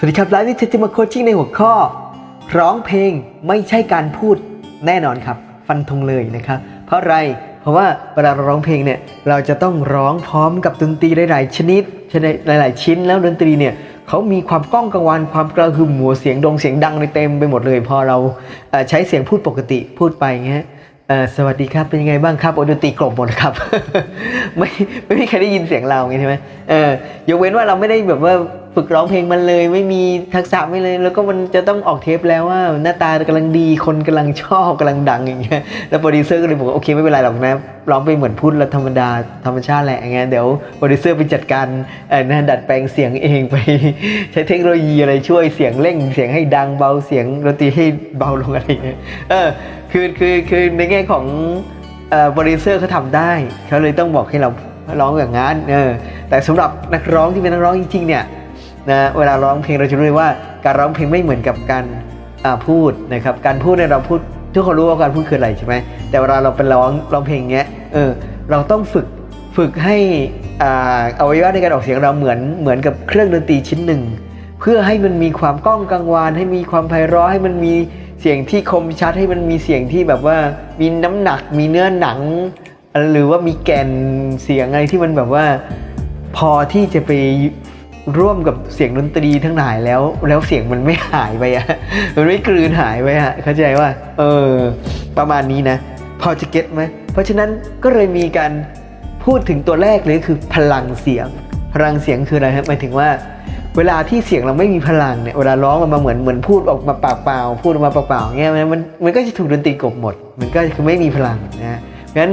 สวัสดีครับไลฟ์วิทยามาโคชชิ่งในหัวข้อ ร้องเพลงไม่ใช่การพูดแน่นอนครับ ฟันธงเลยนะครับ เพราะอะไรเพราะว่าเวลาเราร้องเพลงเนี่ยเราจะต้องร้องพร้อมกับดนตรีหลายๆชนิดชนิดหลาย ๆ ชิ้นแล้วดนตรีเนี่ยเขามีความก้องกังวานความกระหึ่มหัวเสียงดงเสียงดังในเต็มไปหมดเลย พอเราใช้เสียงพูดปกติพูดไปเงี้ยสวัสดีครับเป็นยังไงบ้างครับโอดนตรีกลบหมดครับ ไม่ไม่มีใครได้ยินเสียงเราไงใช่ไหมเออยกเว้นว่าเราไม่ได้แบบว่าฝึกร้องเพลงมันเลย ไม่มีทักษะไม่เลย แล้วก็มันจะต้องออกเทปแล้วว่าหน้าตากำลังดีคนกำลังชอบกำลังดังอย่างเงี้ยแล้วโปรดิวเซอร์ก็เลยบอกโอเคไม่เป็นไรหรอกนะร้องไปเหมือนพูดธรรมดาธรรมชาติแหละอย่างเงี้ยเดี๋ยวโปรดิวเซอร์ไปจัดการเอ่อนะดัดแปลงเสียงเองไป ใช้เทคโนโลยีอะไรช่วยเสียงเร่ง เสียงให้ดังเบาเสียงดนตรีให้เบาลงอะไรเงี้ยเออคือคือคือในแง่ของโปรดิวเซอร์เขาทำได้เขาเลยต้องบอกให้เราร้องอย่างนั้นเออแต่สำหรับนักร้องที่เป็นนักร้องจริงๆเนี่ย นะเวลาร้องเพลงเราจะรู้เลยว่าการร้องเพลงไม่เหมือนกับการพูดนะครับการพูดเนี่ยเราพูดทุกคนรู้ว่าการพูดคืออะไรใช่ไหมแต่เวลาเราเป็นร้องร้องเพลงเงี้ยเออเราต้องฝึกฝึกให้อวัยวะในการออกเสียงเราเหมือนเหมือนกับเครื่องดนตรีชิ้นหนึ่ง เพื่อให้มันมีความก้องกังวานให้มีความไพเราะให้มันมีเสียงที่คมชัดให้มันมีเสียงที่แบบว่ามีน้ำหนักมีเนื้อหนัง หรือว่ามีแกนเสียงอะไรที่มันแบบว่า พอที่จะไป ร่วมกับเสียงดนตรีทั้งหลายแล้ว แล้วเสียงมันไม่หายไปอะมันไม่กลืนหายไปอะเข้าใจว่าเออประมาณนี้นะ พอจะเก็ตไหมเพราะฉะนั้นก็เลยมีการพูดถึงตัวแรกเลยคือพลังเสียง พลังเสียงคืออะไรครับหมายถึงว่า เวลาที่เสียงเราไม่มีพลังเนี่ยเวลาร้องมันมาเหมือนเหมือนพูดออกมาปากเปล่า พูดออกมาปากเปล่าเงี้ยมันมันก็จะถูกดนตรีกบหมด มันก็คือไม่มีพลังนะฮะงั้น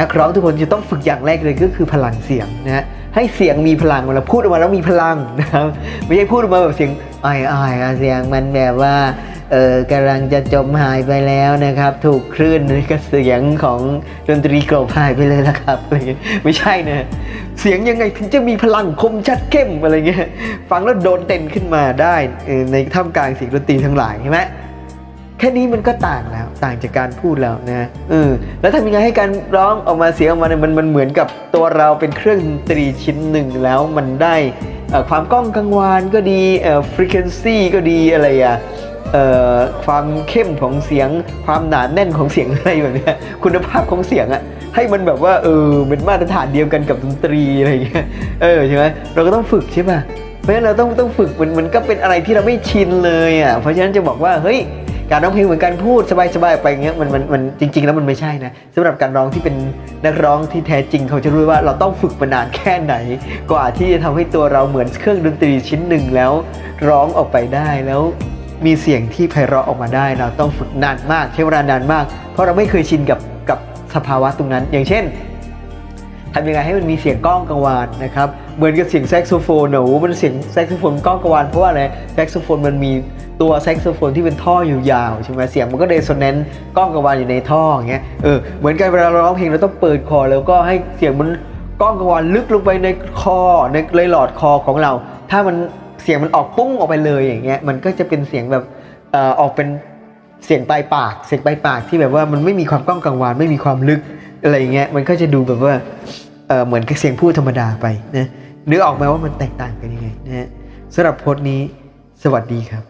นักร้องทุกคนจะต้องฝึกอย่างแรกเลยก็คือพลังเสียงนะฮะ ให้เสียงมีพลังเวลาพูดออกมาแล้วมีพลังนะครับไม่ใช่พูดออกมาแบบเสียงอ่อยๆเสียงมันแบบว่าเออกำลังจะจมหายไปแล้วนะครับ ถูกคลื่นกระเสียงของดนตรีกลบหายไปเลยนะครับอะไรเงี้ยไม่ใช่นะเสียงยังไงถึงจะมีพลังคมชัดเข้มอะไรเงี้ยฟังแล้วโดนเต้นขึ้นมาได้ในท่ามกลางเสียงดนตรีทั้งหลายใช่ไหม แค่นี้มันก็ต่างแล้ว ต่างจากการพูดแล้วนะเออแล้วทำยังไงให้การร้องออกมาเสียงออกมาเนี่ยมันมันเหมือนกับตัวเราเป็นเครื่องดนตรีชิ้นหนึ่งแล้วมันได้อ่อความก้องกังวานก็ดีเอ่อ frequency ก็ดีอะไรอะเอ่อความเข้มของเสียง ความหนาแน่นของเสียงอะไรแบบเนี้ยคุณภาพของเสียงอะให้มันแบบว่าเออเป็นมาตรฐานเดียวกันกับดนตรีอะไรอย่างเงี้ยเออใช่ไหมเราก็ต้องฝึกใช่ป่ะเพราะฉะนั้นเราต้องต้องฝึกมันมันก็เป็นอะไรที่เราไม่ชินเลยอะเพราะฉะนั้นจะบอกว่าเฮ้ย การร้องเพลงเหมือนการพูดสบายๆไปอย่างเงี้ยมันมันมันจริง ๆ แล้วมันไม่ใช่นะสำหรับการร้องที่เป็นนักร้องที่แท้จริงเขาจะรู้ว่าเราต้องฝึกมานานแค่ไหน กว่าที่จะทำให้ตัวเราเหมือนเครื่องดนตรีชิ้นหนึ่งแล้ว ร้องออกไปได้แล้วมีเสียงที่ไพเราะออกมาได้ เราต้องฝึกนานมาก ใช้เวลานานมาก เพราะเราไม่เคยชินกับกับสภาวะตรงนั้น อย่างเช่นทำยังไงให้มันมีเสียงก้องกังวานนะครับเหมือนกับเสียงแซกโซโฟนเนอะมันเสียงแซกโซโฟนก้องกังวานเพราะว่าอะไรแซกโซโฟนมันมี ตัวแซกโซโฟนที่เป็นท่ออยู่ยาวใช่ไหมเสียงมันก็เดโซแนนต์ก้องกังวานอยู่ในท่ออย่างเงี้ยเออเหมือนกันเวลาเราร้องเพลงเราต้องเปิดคอแล้วก็ให้เสียงมันก้องกังวานลึกลงไปในคอในเลยหลอดคอของเรา ถ้ามันเสียงมันออกปุ้งออกไปเลยอย่างเงี้ยมันก็จะเป็นเสียงแบบเอ่อออกเป็นเสียงปลายปากเสียงปลายปากที่แบบว่ามันไม่มีความก้องกังวานไม่มีความลึกอะไรเงี้ยมันก็จะดูแบบว่าเออเหมือนกับเสียงพูดธรรมดาไปนะนึกออกไหมว่ามันแตกต่างกันยังไงนะฮะสำหรับโพสต์นี้สวัสดีครับ